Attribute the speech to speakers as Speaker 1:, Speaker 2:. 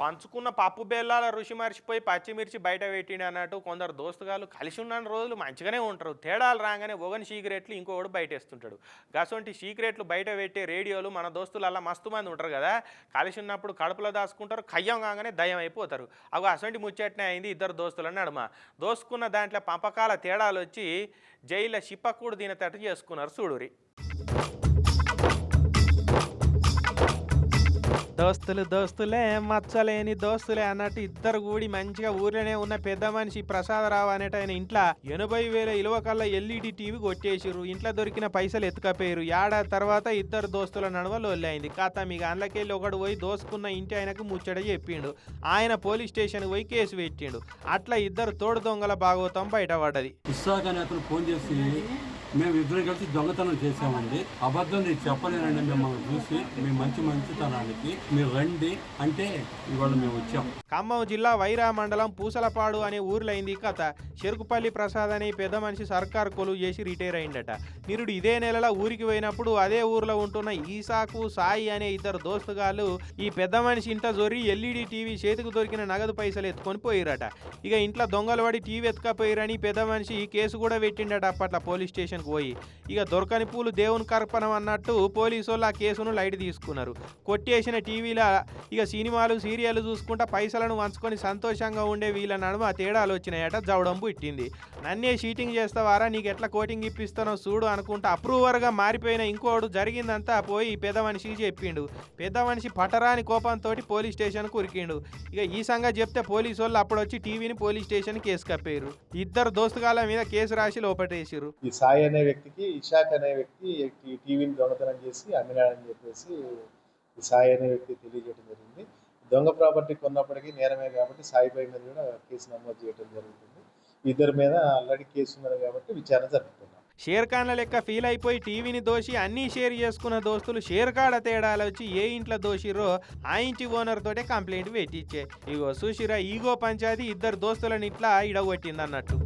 Speaker 1: పంచుకున్న పప్పు బెల్లాల రుచి మర్చిపోయి పచ్చిమిర్చి బయట పెట్టిండు అన్నట్టు కొందరు దోస్తుగాలు కలిసి ఉన్న రోజులు మంచిగానే ఉంటారు. తేడాలు రాగానే ఒకని సీక్రెట్లు ఇంకొకడు బయటేస్తుంటాడు. గసొంటి సీక్రెట్లు బయట పెట్టే రేడియోలు మన దోస్తులు అలా మస్తు మంది ఉంటారు కదా. కలిసి ఉన్నప్పుడు కడుపులో దాచుకుంటారు కయ్యం కాగానే దయ్యం అయిపోతారు. అగో అసొంటి ముచ్చట్నే అయింది ఇద్దరు దోస్తుల నడుమ. దోసుకున్న దాంట్లో పంపకాల తేడాలు వచ్చి జైల్లో దీని తినేటట్టు చేసుకున్నారు చూడురి దోస్తులు దోస్తులే మచ్చలేని దోస్తులే అన్నట్టు ఇద్దరు కూడి మంచిగా ఊర్లోనే ఉన్న పెద్ద మనిషి ప్రసాదరావు అనేట ఆయన ఇంట్లో ఎనభై వేల ఇలువ కల్లా ఎల్ఈడి టీవీ కొట్టేసిరు ఇంట్లో దొరికిన పైసలు ఎత్తుకపోయారు ఏడాది తర్వాత ఇద్దరు దోస్తుల నడవ లొల్లైంది కాత మీకు అందులోకెళ్ళి ఒకడు పోయి దోసుకున్న ఇంటి ఆయనకు ముచ్చట చెప్పిండు. ఆయన పోలీస్ స్టేషన్ పోయి కేసు పెట్టిండు. అట్లా ఇద్దరు తోడు దొంగల భాగవతం బయటపడ్డది.
Speaker 2: ఫోన్ చేసి మేము ఇద్దరం కలిసి దొంగతనం చేసామండి అబద్ధం నేను చెప్పలేనండి మిమ్మల్ని చూసి. మీ మంచి మంచితనానికి మీరు రండి. అంటే ఇవాళ మేము వచ్చాం.
Speaker 1: ఖమ్మం జిల్లా వైరా మండలం పూసలపాడు అనే ఊర్లో అయింది కథ. చెరుకుపల్లి ప్రసాద్ అనే పెద్ద మనిషి సర్కార్ కొలువు చేసి రిటైర్ అయిందట నిరుడు ఇదే నెలలో ఊరికి పోయినప్పుడు అదే ఊర్లో ఉంటున్న ఈసాకు సాయి అనే ఇద్దరు దోస్తుగాళ్ళు ఈ పెద్ద మనిషి ఇంట్లో జొరి ఎల్ఈడి టీవీ చేతికి దొరికిన నగదు పైసలు ఎత్తుకొని పోయిరట. ఇక ఇంట్లో దొంగలు పడి టీవీ ఎత్తుకపోయిరని పెద్ద మనిషి కేసు కూడా పెట్టిండట అప్పట్లో పోలీస్ స్టేషన్ పోయి. ఇక దొరకని పూలు దేవుని కర్పణం అన్నట్టు పోలీసు వాళ్ళు ఆ కేసును లైట్ తీసుకున్నారు. కొట్టేసిన టీవీలో ఇక సినిమాలు సీరియల్ చూసుకుంటా పైసలను వంచుకొని సంతోషంగా ఉండే వీళ్ళ నడుమ తేడాలు వచ్చినాయట జవడంబు ఇట్టింది. నన్నే షీటింగ్ చేస్తావారా నీకు ఎట్లా కోటింగ్ ఇప్పిస్తానో చూడు అనుకుంటా అప్రూవర్గా మారిపోయిన ఇంకోడు జరిగిందంతా పోయి పెద్ద మనిషికి చెప్పిండు. పెద్ద మనిషి పటరాని కోపంతో పోలీస్ స్టేషన్కు ఉరికిండు. ఇక ఈ సంగతి చెప్తే పోలీసు వాళ్ళు అప్పుడు వచ్చి టీవీని పోలీస్ స్టేషన్ కేసు కప్పారు ఇద్దరు దోస్తుగాళ్ళ మీద కేసు రాసి లోపటేసారు
Speaker 3: ఈ సాయి అనే వ్యక్తికి ఇషాక్ అనే వ్యక్తి టీవీని దొంగతనం చేసి అమ్మినాడని చెప్పేసి సాయి అనే వ్యక్తి తెలియజేయడం జరిగింది. దొంగ ప్రాపర్టీ కొన్నప్పటికీ నేరమే కాబట్టి సాయిపై మీద కూడా కేసు నమోదు చేయడం జరుగుతుంది. ఇద్దరి మీద ఆల్రెడీ కేసు ఉన్నది కాబట్టి విచారణ జరుపుతున్నాం
Speaker 1: షేర్ ఖాన్ల లెక్క ఫీల్ అయిపోయి టీవీని దోషి అన్నీ షేర్ చేసుకున్న దోస్తులు షేర్ కాడ తేడాలు వచ్చి ఏ ఇంట్లో దోషిరో ఆ ఇంటి ఓనర్ తోటే కంప్లైంట్ పెట్టించే ఇగో సుషిరా ఈగో పంచాయతీ ఇద్దరు దోస్తులని ఇట్లా ఇడగొట్టింది అన్నట్టు